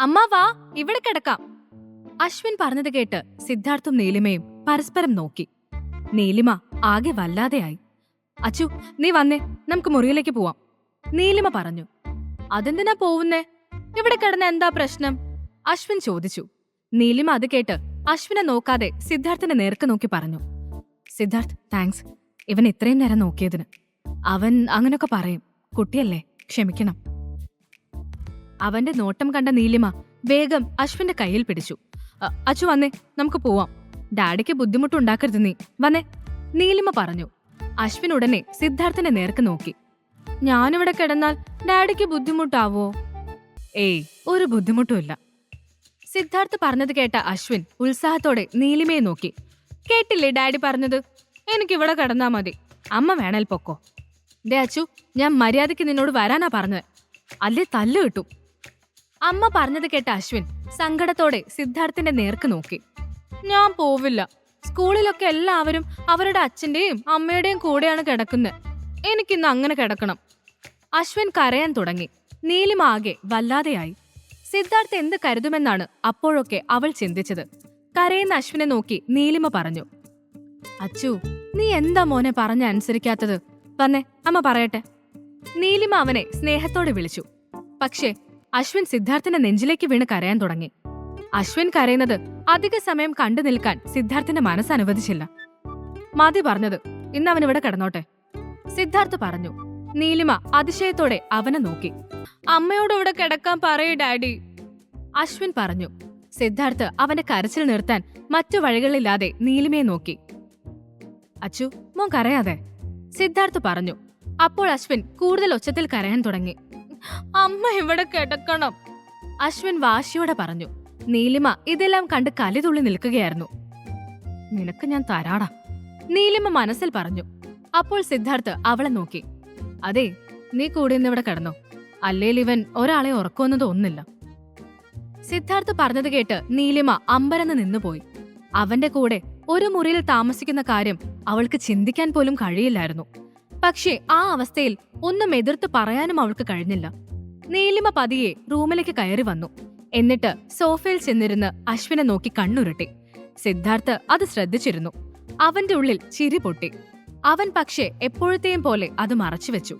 അമ്മ വാ ഇവിടെ കിടക്കാം. അശ്വിൻ പറഞ്ഞത് കേട്ട് സിദ്ധാർത്ഥും നീലിമയും പരസ്പരം നോക്കി. നീലിമ ആകെ വല്ലാതെയായി. അച്ചു നീ വന്നേ നമുക്ക് മുറിയിലേക്ക് പോവാം. നീലിമ പറഞ്ഞു അതെന്തിനാ പോവുന്നേ? ഇവിടെ കിടന്ന എന്താ പ്രശ്നം? അശ്വിൻ ചോദിച്ചു. നീലിമ അത് കേട്ട് അശ്വിനെ നോക്കാതെ സിദ്ധാർത്ഥിനെ നേർക്ക് നോക്കി പറഞ്ഞു സിദ്ധാർത്ഥ് താങ്ക്സ് ഇവൻ ഇത്രയും നേരം നോക്കിയതിന്. അവൻ അങ്ങനൊക്കെ പറയും. കുട്ടിയല്ലേ ക്ഷമിക്കണം. അവന്റെ നോട്ടം കണ്ട നീലിമ വേഗം അശ്വിന്റെ കയ്യിൽ പിടിച്ചു. "അ- അച്ചു വന്നേ നമുക്ക് പോവാം. ഡാഡിക്ക് ബുദ്ധിമുട്ടുണ്ടാക്കരുത് നീ. വന്നേ. നീലിമ പറഞ്ഞു. അശ്വിൻ ഉടനെ സിദ്ധാർത്ഥനെ നേർക്ക് നോക്കി. ഞാനിവിടെ കിടന്നാൽ ഡാഡിക്ക് ബുദ്ധിമുട്ടാവോ? ഏയ് ഒരു ബുദ്ധിമുട്ടുമില്ല സിദ്ധാർത്ഥ് പറഞ്ഞത് കേട്ട അശ്വിൻ ഉത്സാഹത്തോടെ നീലിമയെ നോക്കി. കേട്ടില്ലേ ഡാഡി പറഞ്ഞത്? എനിക്കിവിടെ കിടന്നാ മതി. അമ്മ വേണേൽ പൊക്കോ. ദേ അച്ചു ഞാൻ മര്യാദയ്ക്ക് നിന്നോട് വരാനാ പറഞ്ഞത്. അല്ലേ തല്ലു കിട്ടും? അമ്മ പറഞ്ഞത് കേട്ട അശ്വിൻ സങ്കടത്തോടെ സിദ്ധാർത്ഥിന്റെ നേർക്ക് നോക്കി. ഞാൻ പോവില്ല. സ്കൂളിലൊക്കെ എല്ലാവരും അവരുടെ അച്ഛന്റെയും അമ്മയുടെയും കൂടെയാണ് കിടക്കുന്നത് എനിക്കിന്ന് അങ്ങനെ കിടക്കണം. അശ്വിൻ കരയാൻ തുടങ്ങി. നീലിമ ആകെ വല്ലാതെയായി. സിദ്ധാർത്ഥ് എന്ത് കരുതുമെന്നാണ് അപ്പോഴൊക്കെ അവൾ ചിന്തിച്ചത്. കരയുന്ന അശ്വിനെ നോക്കി നീലിമ പറഞ്ഞു. അച്ചു നീ എന്താ മോനെ പറഞ്ഞ അനുസരിക്കാത്തത്? വന്നേ അമ്മ പറയട്ടെ. നീലിമ അവനെ സ്നേഹത്തോടെ വിളിച്ചു. പക്ഷേ അശ്വിൻ സിദ്ധാർത്ഥിന്റെ നെഞ്ചിലേക്ക് വീണ് കരയാൻ തുടങ്ങി. അശ്വിൻ കരയുന്നത് അധിക സമയം കണ്ടു നിൽക്കാൻ സിദ്ധാർത്ഥിന്റെ മനസ്സ് അനുവദിച്ചില്ല. മതി പറഞ്ഞത് ഇന്ന് അവൻ ഇവിടെ കിടന്നോട്ടെ. സിദ്ധാർത്ഥ് പറഞ്ഞു. നീലിമ അതിശയത്തോടെ അവനെ നോക്കി. അമ്മയോട് ഇവിടെ കിടക്കാൻ പറയൂ ഡാഡി. അശ്വിൻ പറഞ്ഞു. സിദ്ധാർത്ഥ് അവന്റെ കരച്ചിൽ നിർത്താൻ മറ്റു വഴികളില്ലാതെ നീലിമയെ നോക്കി. അച്ചു മോൻ കരയാതെ. സിദ്ധാർത്ഥ് പറഞ്ഞു. അപ്പോൾ അശ്വിൻ കൂടുതൽ ഒച്ചത്തിൽ കരയാൻ തുടങ്ങി. അമ്മ ഇവിടെ കിടക്കണം. അശ്വിൻ വാശിയോടെ പറഞ്ഞു നീലിമ ഇതെല്ലാം കണ്ട് കലിതുള്ളി നിൽക്കുകയായിരുന്നു. നിനക്ക് ഞാൻ തരാടാ. നീലിമ മനസ്സിൽ പറഞ്ഞു. അപ്പോൾ സിദ്ധാർത്ഥ് അവളെ നോക്കി. അതെ നീ കൂടി ഇന്നിവിടെ കിടന്നോ. അല്ലേൽ ഇവൻ ഒരാളെ ഉറക്കുമെന്ന് തോന്നുന്നില്ല സിദ്ധാർത്ഥ് പറഞ്ഞത് കേട്ട് നീലിമ അമ്പരന്ന് നിന്നുപോയി. അവന്റെ കൂടെ ഒരു മുറിയിൽ താമസിക്കുന്ന കാര്യം അവൾക്ക് ചിന്തിക്കാൻ പോലും കഴിയില്ലായിരുന്നു. പക്ഷേ ആ അവസ്ഥയിൽ ഒന്നും എതിർത്ത് പറയാനും അവൾക്ക് കഴിഞ്ഞില്ല. നീലിമ പതിയെ റൂമിലേക്ക് കയറി വന്നു. എന്നിട്ട് സോഫയിൽ ചെന്നിരുന്ന് അശ്വിനെ നോക്കി കണ്ണുരുട്ടി. സിദ്ധാർത്ഥ് അത് ശ്രദ്ധിച്ചിരുന്നു. അവന്റെ ഉള്ളിൽ ചിരി പൊട്ടി. അവൻ പക്ഷേ എപ്പോഴത്തെയും പോലെ അത് മറച്ചു വെച്ചു.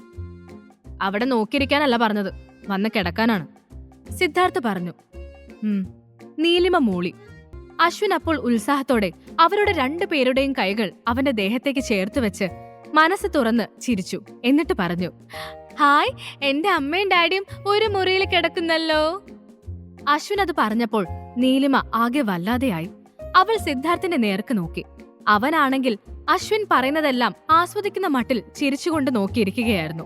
അവിടെ നോക്കിയിരിക്കാനല്ല പറഞ്ഞത്. വന്ന് കിടക്കാനാണ്. സിദ്ധാർത്ഥ് പറഞ്ഞു. നീലിമ മൂളി. അശ്വിൻ അപ്പോൾ ഉത്സാഹത്തോടെ അവരുടെ രണ്ടു പേരുടെയും കൈകൾ അവന്റെ ദേഹത്തേക്ക് ചേർത്ത് വെച്ച് മനസ്സ് തുറന്ന് ചിരിച്ചു. എന്നിട്ട് പറഞ്ഞു ഹായ് എന്റെ അമ്മയും ഡാഡിയും ഒരു മുറിയിൽ കിടക്കുന്നല്ലോ? അശ്വിൻ അത് പറഞ്ഞപ്പോൾ നീലിമ ആകെ വല്ലാതെയായി. അവൾ സിദ്ധാർത്ഥിന്റെ നേർക്ക് നോക്കി. അവനാണെങ്കിൽ അശ്വിൻ പറയുന്നതെല്ലാം ആസ്വദിക്കുന്ന മട്ടിൽ ചിരിച്ചുകൊണ്ട് നോക്കിയിരിക്കുകയായിരുന്നു.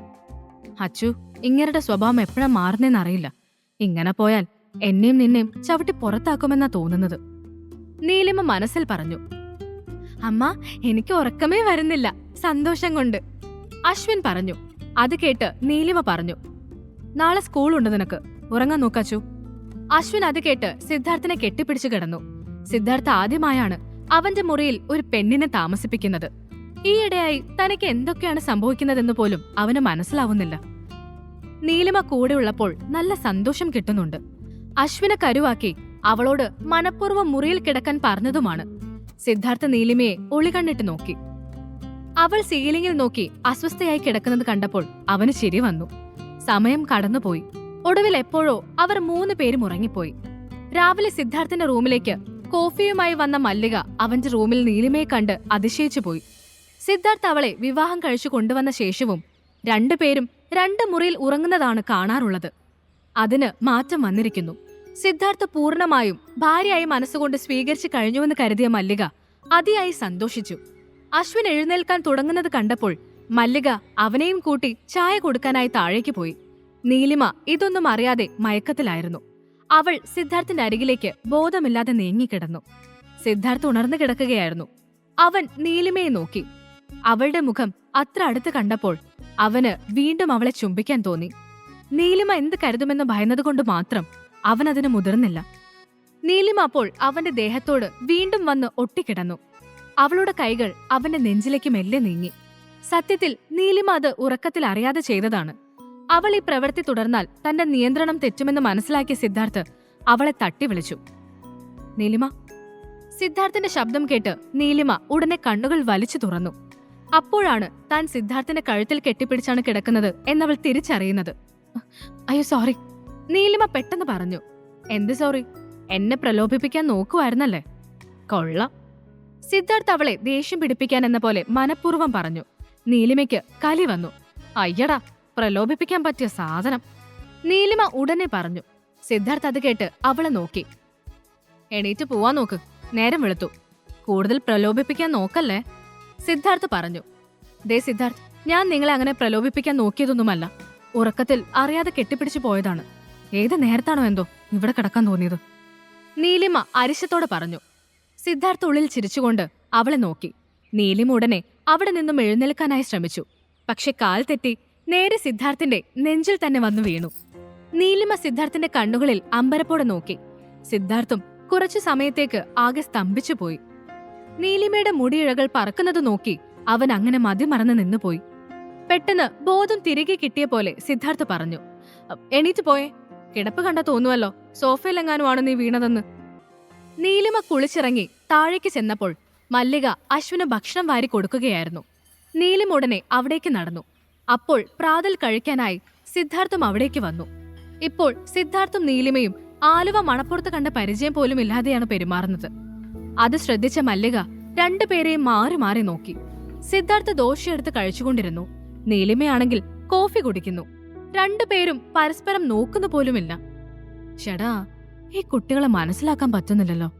അച്ചു ഇങ്ങരുടെ സ്വഭാവം എപ്പോഴാ മാറുന്നേന്നറിയില്ല ഇങ്ങനെ പോയാൽ എന്നെയും നിന്നെയും ചവിട്ടി പുറത്താക്കുമെന്നാ തോന്നുന്നത്. നീലിമ മനസ്സിൽ പറഞ്ഞു അമ്മ എനിക്ക് ഉറക്കമേ വരുന്നില്ല. സന്തോഷം കൊണ്ട്. അശ്വിൻ പറഞ്ഞു. അത് കേട്ട് നീലിമ പറഞ്ഞു. നാളെ സ്കൂളുണ്ട് നിനക്ക്. ഉറങ്ങാൻ നോക്കാച്ചു. അശ്വിൻ അത് കേട്ട് സിദ്ധാർത്ഥിനെ കെട്ടിപ്പിടിച്ചു കിടന്നു. സിദ്ധാർത്ഥ ആദ്യമായാണ് അവന്റെ മുറിയിൽ ഒരു പെണ്ണിനെ താമസിപ്പിക്കുന്നത്. ഈയിടെയായി തനിക്ക് എന്തൊക്കെയാണ് സംഭവിക്കുന്നതെന്ന് പോലും അവന് മനസ്സിലാവുന്നില്ല. നീലിമ കൂടെ ഉള്ളപ്പോൾ നല്ല സന്തോഷം കിട്ടുന്നുണ്ട്. അശ്വിനെ കരുവാക്കി അവളോട് മനഃപൂർവം മുറിയിൽ കിടക്കാൻ പറഞ്ഞതുമാണ്. സിദ്ധാർത്ഥ നീലിമയെ ഒളികണ്ണിട്ട് നോക്കി. അവൾ സീലിംഗിൽ നോക്കി അസ്വസ്ഥയായി കിടക്കുന്നത് കണ്ടപ്പോൾ അവന് ശരി വന്നു. സമയം കടന്നുപോയി. ഒടുവിൽ എപ്പോഴോ അവർ മൂന്ന് പേരും ഉറങ്ങിപ്പോയി. രാവിലെ സിദ്ധാർത്ഥിന്റെ റൂമിലേക്ക് കോഫിയുമായി വന്ന മല്ലിക അവന്റെ റൂമിൽ നീലിമയെ കണ്ട് അതിശയിച്ചുപോയി സിദ്ധാർത്ഥ് അവളെ വിവാഹം കഴിച്ചു കൊണ്ടുവന്ന ശേഷവും രണ്ടുപേരും രണ്ട് മുറിയിൽ ഉറങ്ങുന്നതാണ് കാണാറുള്ളത്. അതിന് മാറ്റം വന്നിരിക്കുന്നു. സിദ്ധാർത്ഥ് പൂർണമായും ഭാര്യയായി മനസ്സുകൊണ്ട് സ്വീകരിച്ചു കഴിഞ്ഞുവെന്ന് കരുതിയ മല്ലിക അതിയായി സന്തോഷിച്ചു. അശ്വിൻ എഴുന്നേൽക്കാൻ തുടങ്ങുന്നത് കണ്ടപ്പോൾ മല്ലിക അവനെയും കൂട്ടി ചായ കൊടുക്കാനായി താഴേക്ക് പോയി. നീലിമ ഇതൊന്നും അറിയാതെ മയക്കത്തിലായിരുന്നു. അവൾ സിദ്ധാർത്ഥിന്റെ അരികിലേക്ക് ബോധമില്ലാതെ നീങ്ങിക്കിടന്നു. സിദ്ധാർത്ഥ് ഉണർന്നു കിടക്കുകയായിരുന്നു. അവൻ നീലിമയെ നോക്കി. അവളുടെ മുഖം അത്ര അടുത്ത് കണ്ടപ്പോൾ അവന് വീണ്ടും അവളെ ചുംബിക്കാൻ തോന്നി. നീലിമ എന്ത് കരുതുമെന്ന് ഭയന്നതുകൊണ്ട് മാത്രം അവൻ അതിന് മുതിർന്നില്ല. നീലിമ അപ്പോൾ അവന്റെ ദേഹത്തോട് വീണ്ടും വന്ന് ഒട്ടിക്കിടന്നു. അവളുടെ കൈകൾ അവന്റെ നെഞ്ചിലേക്ക് മെല്ലെ നീങ്ങി. സത്യത്തിൽ നീലിമ അത് ഉറക്കത്തിൽ അറിയാതെ ചെയ്തതാണ്. അവൾ ഈ പ്രവൃത്തി തുടർന്നാൽ തന്റെ നിയന്ത്രണം തെറ്റുമെന്ന് മനസ്സിലാക്കിയ സിദ്ധാർത്ഥ് അവളെ തട്ടി വിളിച്ചു നീലിമ? സിദ്ധാർത്ഥിന്റെ ശബ്ദം കേട്ട് നീലിമ ഉടനെ കണ്ണുകൾ വലിച്ചു തുറന്നു. അപ്പോഴാണ് താൻ സിദ്ധാർത്ഥിന്റെ കഴുത്തിൽ കെട്ടിപ്പിടിച്ചാണ് കിടക്കുന്നത് എന്നവൾ തിരിച്ചറിയുന്നത്. അയ്യോ സോറി. നീലിമ പെട്ടെന്ന് പറഞ്ഞു. എന്ത് സോറി? എന്നെ പ്രലോഭിപ്പിക്കാൻ നോക്കുമായിരുന്നല്ലേ കൊള്ളാം. സിദ്ധാർത്ഥ് അവളെ ദേഷ്യം പിടിപ്പിക്കാൻ എന്ന പോലെ മനഃപൂർവം പറഞ്ഞു. നീലിമയ്ക്ക് കലി വന്നു. അയ്യടാ പ്രലോഭിപ്പിക്കാൻ പറ്റിയ സാധനം. നീലിമ ഉടനെ പറഞ്ഞു. സിദ്ധാർത്ഥ് അത് കേട്ട് അവളെ നോക്കി. എണീറ്റ് പോവാൻ നോക്ക്. നേരം വെളുത്തു. കൂടുതൽ പ്രലോഭിപ്പിക്കാൻ നോക്കല്ലേ? സിദ്ധാർത്ഥ് പറഞ്ഞു. ദേ സിദ്ധാർത്ഥ് ഞാൻ നിങ്ങളെ അങ്ങനെ പ്രലോഭിപ്പിക്കാൻ നോക്കിയതൊന്നുമല്ല. ഉറക്കത്തിൽ അറിയാതെ കെട്ടിപ്പിടിച്ചു പോയതാണ്. ഏത് നേരത്താണോ എന്തോ ഇവിടെ കിടക്കാൻ തോന്നിയത്. നീലിമ അരിശത്തോടെ പറഞ്ഞു. സിദ്ധാർത്ഥ് ഉള്ളിൽ ചിരിച്ചുകൊണ്ട് അവളെ നോക്കി. നീലിം ഉടനെ അവിടെ നിന്നും എഴുന്നേൽക്കാനായി ശ്രമിച്ചു. പക്ഷെ കാൽ തെറ്റി നേരെ സിദ്ധാർത്ഥിന്റെ നെഞ്ചിൽ തന്നെ വന്നു വീണു. നീലിമ സിദ്ധാർത്ഥിന്റെ കണ്ണുകളിൽ അമ്പരപ്പോടെ നോക്കി. സിദ്ധാർത്ഥും കുറച്ചു സമയത്തേക്ക് ആകെ സ്തംഭിച്ചു പോയി. നീലിമയുടെ മുടിയിഴകൾ പറക്കുന്നത് നോക്കി അവൻ അങ്ങനെ മതിമറന്ന് നിന്നുപോയി പെട്ടെന്ന് ബോധം തിരികെ കിട്ടിയ പോലെ സിദ്ധാർത്ഥ് പറഞ്ഞു എണീറ്റ് പോയെ. കിടപ്പ് കണ്ട തോന്നുവല്ലോ. സോഫയിലെങ്ങാനുമാണ് നീ വീണതെന്ന്? നീലിമ കുളിച്ചിറങ്ങി താഴേക്ക് ചെന്നപ്പോൾ മല്ലിക അശ്വിന് ഭക്ഷണം വാരി കൊടുക്കുകയായിരുന്നു. നീലിമ ഉടനെ അവിടേക്ക് നടന്നു. അപ്പോൾ പ്രാതൽ കഴിക്കാനായി സിദ്ധാർത്ഥും അവിടേക്ക് വന്നു. ഇപ്പോൾ സിദ്ധാർത്ഥും നീലിമയും ആലുവ മണപ്പുറത്ത് കണ്ട പരിചയം പോലും ഇല്ലാതെയാണ് പെരുമാറുന്നത്. അത് ശ്രദ്ധിച്ച മല്ലിക രണ്ടുപേരെയും മാറി മാറി നോക്കി. സിദ്ധാർത്ഥ ദോശയെടുത്ത് കഴിച്ചുകൊണ്ടിരുന്നു. നീലിമയാണെങ്കിൽ കോഫി കുടിക്കുന്നു. രണ്ടുപേരും പരസ്പരം നോക്കുന്നു പോലുമില്ല. ഷടാ ഈ കുട്ടികളെ മനസ്സിലാക്കാൻ പറ്റുന്നില്ലല്ലോ.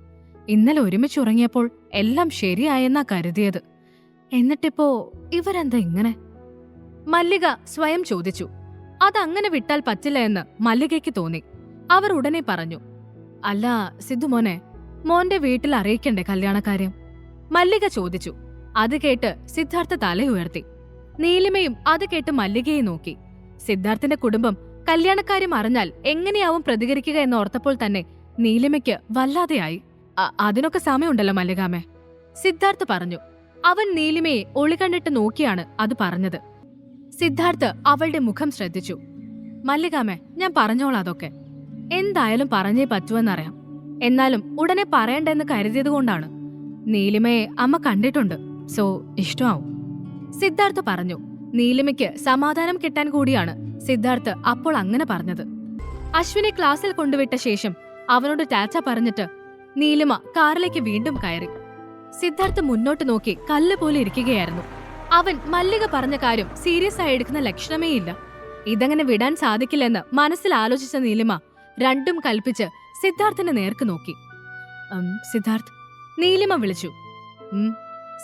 ഇന്നലെ ഒരുമിച്ച് ഉറങ്ങിയപ്പോൾ എല്ലാം ശരിയായെന്നാ കരുതിയത്. എന്നിട്ടിപ്പോ ഇവരെന്താ ഇങ്ങനെ? മല്ലിക സ്വയം ചോദിച്ചു. അതങ്ങനെ വിട്ടാൽ പറ്റില്ല എന്ന് മല്ലികയ്ക്ക് തോന്നി. അവർ ഉടനെ പറഞ്ഞു. അല്ല സിദ്ധു മോനെ മോന്റെ വീട്ടിൽ അറിയിക്കണ്ടേ കല്യാണക്കാര്യം മല്ലിക ചോദിച്ചു. അത് കേട്ട് സിദ്ധാർത്ഥ തലയുയർത്തി. നീലിമയും അത് കേട്ട് മല്ലികയെ നോക്കി. സിദ്ധാർത്ഥിന്റെ കുടുംബം കല്യാണക്കാര്യം അറിഞ്ഞാൽ എങ്ങനെയാവും പ്രതികരിക്കുക എന്ന് ഓർത്തപ്പോൾ തന്നെ നീലിമയ്ക്ക് വല്ലാതെയായി. "അ- അതിനൊക്കെ സമയമുണ്ടല്ലോ മല്ലികാമേ. സിദ്ധാർത്ഥ് പറഞ്ഞു അവൻ നീലിമയെ ഒളി കണ്ടിട്ട് നോക്കിയാണ് അത് പറഞ്ഞത്. സിദ്ധാർത്ഥ് അവളുടെ മുഖം ശ്രദ്ധിച്ചു. മല്ലികാമേ ഞാൻ പറഞ്ഞോളാം അതൊക്കെ. എന്തായാലും പറഞ്ഞേ പറ്റുമെന്നറിയാം എന്നാലും ഉടനെ പറയണ്ടെന്ന് കരുതിയതുകൊണ്ടാണ് നീലിമയെ അമ്മ കണ്ടിട്ടുണ്ട്. സോ ഇഷ്ടമാവും. സിദ്ധാർത്ഥ് പറഞ്ഞു നീലിമയ്ക്ക് സമാധാനം കിട്ടാൻ കൂടിയാണ് സിദ്ധാർത്ഥ് അപ്പോൾ അങ്ങനെ പറഞ്ഞത്. അശ്വിനെ ക്ലാസ്സിൽ കൊണ്ടുവിട്ട ശേഷം അവനോട് ടാറ്റ പറഞ്ഞിട്ട് നീലിമ കാറിലേക്ക് വീണ്ടും കയറി. സിദ്ധാർത്ഥ് മുന്നോട്ട് നോക്കി കല്ല് പോലെ ഇരിക്കുകയായിരുന്നു. അവൻ മല്ലിക പറഞ്ഞ കാര്യം സീരിയസ് ആയി എടുക്കുന്ന ലക്ഷണമേയില്ല ഇതങ്ങനെ വിടാൻ സാധിക്കില്ലെന്ന് മനസ്സിൽ ആലോചിച്ച നീലിമ രണ്ടും കൽപ്പിച്ച് സിദ്ധാർത്ഥിനെ നേർക്ക് നോക്കി. സിദ്ധാർത്ഥ് നീലിമ വിളിച്ചു.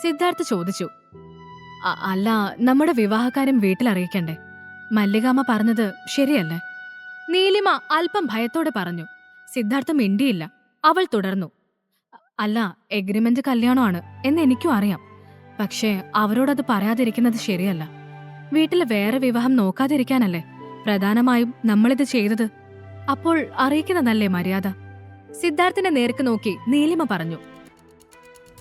സിദ്ധാർത്ഥ് ചോദിച്ചു. "അ- അല്ല നമ്മുടെ വിവാഹകാര്യം വീട്ടിൽ അറിയിക്കണ്ടേ മല്ലികാമ്മ പറഞ്ഞത് ശരിയല്ലേ? നീലിമ അല്പം ഭയത്തോടെ പറഞ്ഞു സിദ്ധാർത്ഥം മിണ്ടിയില്ല അവൾ തുടർന്നു. അല്ല എഗ്രിമെന്റ് കല്യാണമാണ് എന്ന് എനിക്കും അറിയാം പക്ഷേ അവരോടത് പറയാതിരിക്കുന്നത് ശരിയല്ല. വീട്ടിൽ വേറെ വിവാഹം നോക്കാതിരിക്കാനല്ലേ പ്രധാനമായും നമ്മളിത് ചെയ്തത്? അപ്പോൾ അറിയിക്കുന്നതല്ലേ മര്യാദ? സിദ്ധാർത്ഥിനെ നേർക്ക് നോക്കി നീലിമ പറഞ്ഞു